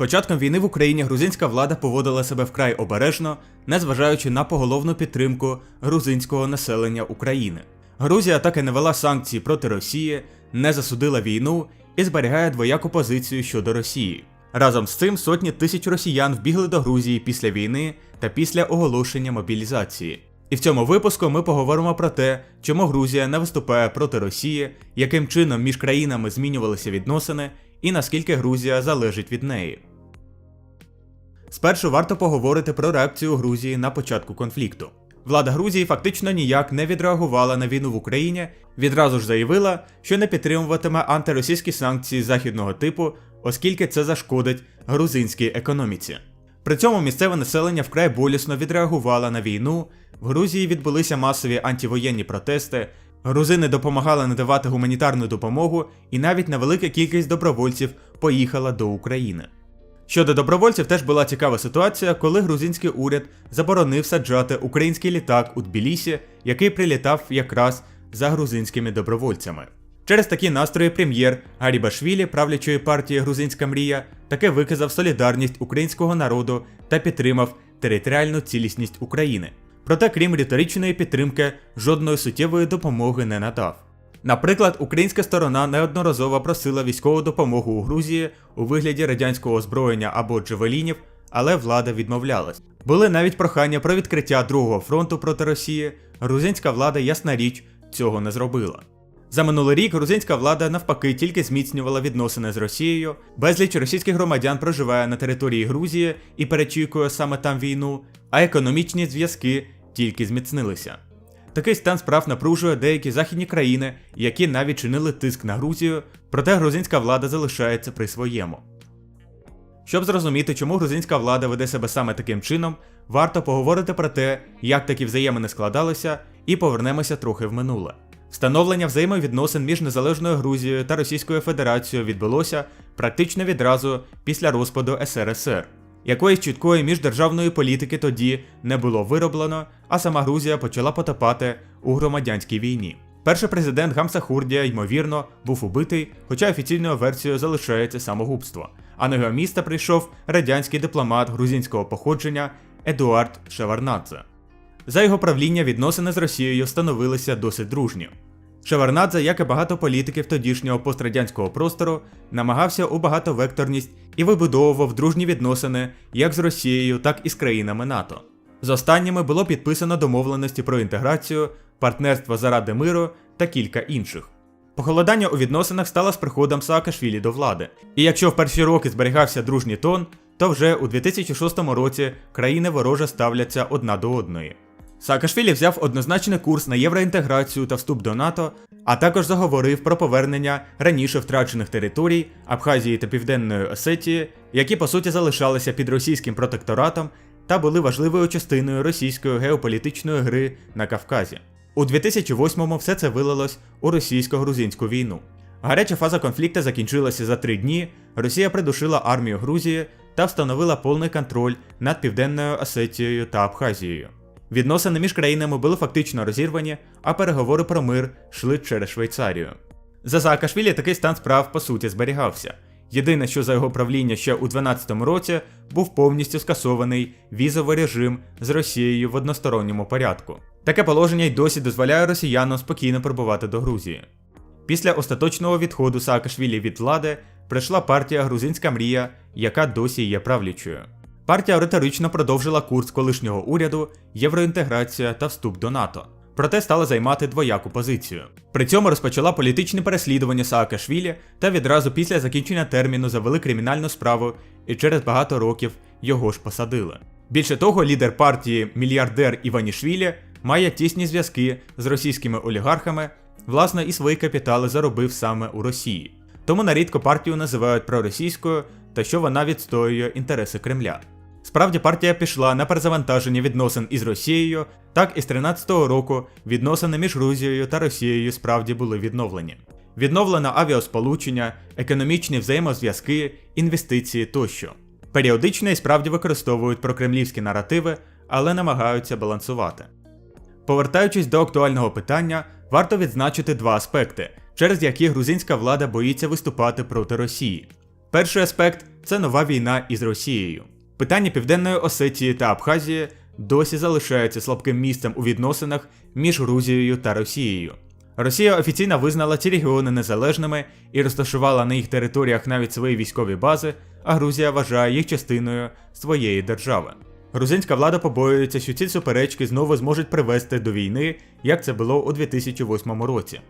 початком війни в Україні грузинська влада поводила себе вкрай обережно, незважаючи на поголовну підтримку грузинського населення України. Грузія так і не вела санкції проти Росії, не засудила війну і зберігає двояку позицію щодо Росії. Разом з цим сотні тисяч росіян вбігли до Грузії після війни та після оголошення мобілізації. І в цьому випуску ми поговоримо про те, чому Грузія не виступає проти Росії, яким чином між країнами змінювалися відносини і наскільки Грузія залежить від неї. Спершу варто поговорити про реакцію Грузії на початку конфлікту. Влада Грузії фактично ніяк не відреагувала на війну в Україні, відразу ж заявила, що не підтримуватиме антиросійські санкції західного типу, оскільки це зашкодить грузинській економіці. При цьому місцеве населення вкрай болісно відреагувало на війну. В Грузії відбулися масові антивоєнні протести. Грузини допомагали надавати гуманітарну допомогу, і навіть невелика кількість добровольців поїхала до України. Щодо добровольців, теж була цікава ситуація, коли грузинський уряд заборонив саджати український літак у Тбілісі, який прилітав якраз за грузинськими добровольцями. Через такі настрої прем'єр Гарібашвілі, правлячої партії Грузинська мрія, таки виказав солідарність українського народу та підтримав територіальну цілісність України. Проте, крім риторичної підтримки, жодної суттєвої допомоги не надав. Наприклад, українська сторона неодноразово просила військову допомогу у Грузії у вигляді радянського озброєння або джевелінів, але влада відмовлялась. Були навіть прохання про відкриття другого фронту проти Росії. Грузинська влада, ясна річ, цього не зробила. За минулий рік грузинська влада навпаки тільки зміцнювала відносини з Росією. Безліч російських громадян проживає на території Грузії і перечікує саме там війну, а економічні зв'язки тільки зміцнилися. Такий стан справ напружує деякі західні країни, які навіть чинили тиск на Грузію, проте грузинська влада залишається при своєму. Щоб зрозуміти, чому грузинська влада веде себе саме таким чином, варто поговорити про те, як такі взаємини складалися, і повернемося трохи в минуле. Встановлення взаємовідносин між незалежною Грузією та Російською Федерацією відбулося практично відразу після розпаду СРСР. Якоїсь чіткої міждержавної політики тоді не було вироблено, а сама Грузія почала потопати у громадянській війні. Перший президент Гамса Хурдія, ймовірно, був убитий, хоча офіційною версією залишається самогубство. А на його місце прийшов радянський дипломат грузинського походження Едуард Шеварнадзе. За його правління відносини з Росією становилися досить дружні. Шеварнадзе, як і багато політиків тодішнього пострадянського простору, намагався у багатовекторність і вибудовував дружні відносини як з Росією, так і з країнами НАТО. З останніми було підписано домовленості про інтеграцію, партнерство заради миру та кілька інших. Похолодання у відносинах стало з приходом Саакашвілі до влади. І якщо в перші роки зберігався дружній тон, то вже у 2006 році країни вороже ставляться одна до одної. Саакашвілі взяв однозначний курс на євроінтеграцію та вступ до НАТО, а також заговорив про повернення раніше втрачених територій Абхазії та Південної Осетії, які по суті залишалися під російським протекторатом та були важливою частиною російської геополітичної гри на Кавказі. У 2008-му все це вилилось у російсько-грузинську війну. Гаряча фаза конфлікту закінчилася за три дні. Росія придушила армію Грузії та встановила повний контроль над Південною Осетією та Абхазією. Відносини між країнами були фактично розірвані, а переговори про мир йшли через Швейцарію. За Саакашвілі такий стан справ по суті зберігався. Єдине, що за його правління ще у 2012 році був повністю скасований візовий режим з Росією в односторонньому порядку. Таке положення й досі дозволяє росіянам спокійно прибувати до Грузії. Після остаточного відходу Саакашвілі від влади прийшла партія Грузинська мрія, яка досі є правлячою. Партія риторично продовжила курс колишнього уряду, євроінтеграція та вступ до НАТО. Проте стала займати двояку позицію. При цьому розпочала політичне переслідування Саакашвілі та відразу після закінчення терміну завели кримінальну справу і через багато років його ж посадили. Більше того, лідер партії мільярдер Іванішвілі має тісні зв'язки з російськими олігархами, власне, і свої капітали заробив саме у Росії. Тому нарідко партію називають проросійською та що вона відстоює інтереси Кремля. Справді партія пішла на перезавантаження відносин із Росією, так і з 13-го року відносини між Грузією та Росією справді були відновлені. Відновлено авіасполучення, економічні взаємозв'язки, інвестиції тощо. Періодично і справді використовують прокремлівські наративи, але намагаються балансувати. Повертаючись до актуального питання, варто відзначити два аспекти, через які грузинська влада боїться виступати проти Росії. Перший аспект це нова війна із Росією. Питання Південної Осетії та Абхазії досі залишається слабким місцем у відносинах між Грузією та Росією. Росія офіційно визнала ці регіони незалежними і розташувала на їх територіях навіть свої військові бази, а Грузія вважає їх частиною своєї держави. Грузинська влада побоюється, що ці суперечки знову зможуть привести до війни, як це було у 2008 році.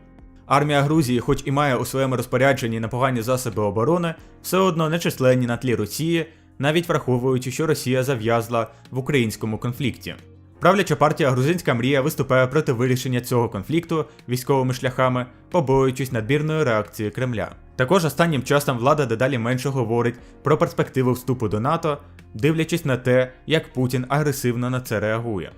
Армія Грузії, хоч і має у своєму розпорядженні непогані засоби оборони, все одно не численні на тлі Росії, навіть враховуючи, що Росія зав'язла в українському конфлікті. Правляча партія Грузинська мрія виступає проти вирішення цього конфлікту військовими шляхами, побоюючись надбірної реакції Кремля. Також останнім часом влада дедалі менше говорить про перспективу вступу до НАТО, дивлячись на те, як Путін агресивно на це реагує.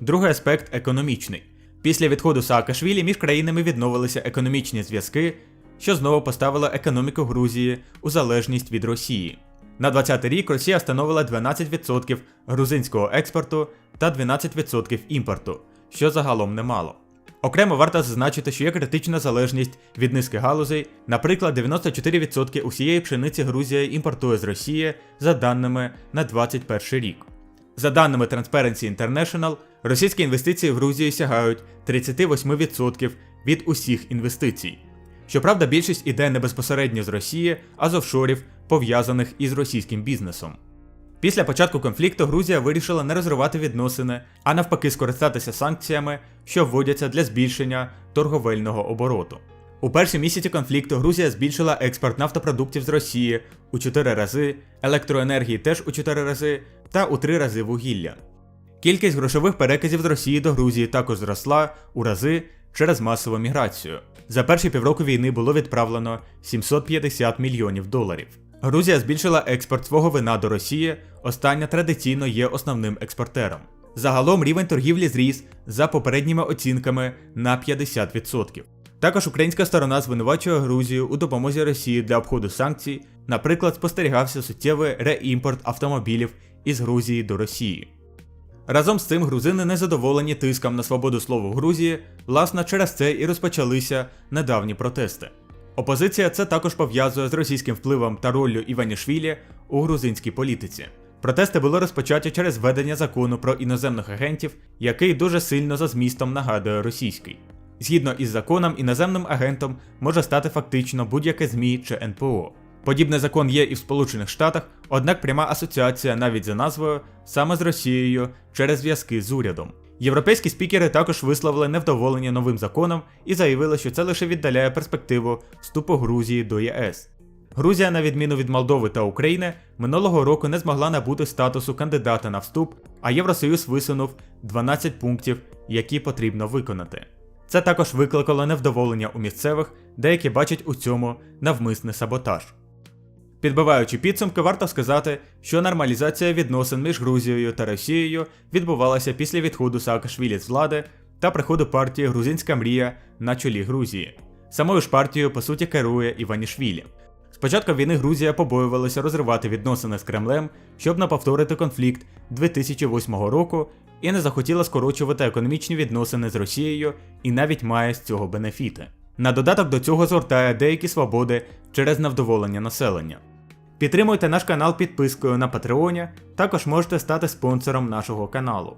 Другий аспект економічний. Після відходу Саакашвілі між країнами відновилися економічні зв'язки, що знову поставило економіку Грузії у залежність від Росії. На 20 рік Росія становила 12% грузинського експорту та 12% імпорту, що загалом немало. Окремо варто зазначити, що є критична залежність від низки галузей, наприклад, 94% усієї пшениці Грузія імпортує з Росії за даними на 21 рік. За даними Transparency International, російські інвестиції в Грузію сягають 38% від усіх інвестицій. Щоправда, більшість іде не безпосередньо з Росії, а з офшорів, пов'язаних із російським бізнесом. Після початку конфлікту Грузія вирішила не розривати відносини, а навпаки скористатися санкціями, що вводяться для збільшення торговельного обороту. У перші місяці конфлікту Грузія збільшила експорт нафтопродуктів з Росії у 4 рази, електроенергії теж у 4 рази та у 3 рази вугілля. Кількість грошових переказів з Росії до Грузії також зросла у рази через масову міграцію. За перші півроку війни було відправлено 750 мільйонів доларів. Грузія збільшила експорт свого вина до Росії, остання традиційно є основним експортером. Загалом рівень торгівлі зріс за попередніми оцінками на 50%. Також українська сторона звинувачує Грузію у допомозі Росії для обходу санкцій, наприклад, спостерігався суттєвий реімпорт автомобілів із Грузії до Росії. Разом з цим грузини незадоволені тиском на свободу слова в Грузії, власне через це і розпочалися недавні протести. Опозиція це також пов'язує з російським впливом та роллю Іванішвілі у грузинській політиці. Протести були розпочаті через введення закону про іноземних агентів, який дуже сильно за змістом нагадує російський. Згідно із законом, іноземним агентом може стати фактично будь-яке ЗМІ чи НПО. Подібний закон є і в Сполучених Штатах, однак пряма асоціація навіть за назвою саме з Росією через зв'язки з урядом. Європейські спікери також висловили невдоволення новим законом і заявили, що це лише віддаляє перспективу вступу Грузії до ЄС. Грузія, на відміну від Молдови та України, минулого року не змогла набути статусу кандидата на вступ, а Євросоюз висунув 12 пунктів, які потрібно виконати. Це також викликало невдоволення у місцевих, деякі бачать у цьому навмисний саботаж. Підбиваючи підсумки, варто сказати, що нормалізація відносин між Грузією та Росією відбувалася після відходу Саакашвілі з влади та приходу партії Грузинська мрія на чолі Грузії. Самою ж партією, по суті, керує Іванішвілі. Спочатку війни Грузія побоювалася розривати відносини з Кремлем, щоб не повторити конфлікт 2008 року, і не захотіла скорочувати економічні відносини з Росією і навіть має з цього бенефіти. На додаток до цього згортає деякі свободи через невдоволення населення. Підтримуйте наш канал підпискою на Патреоні, також можете стати спонсором нашого каналу.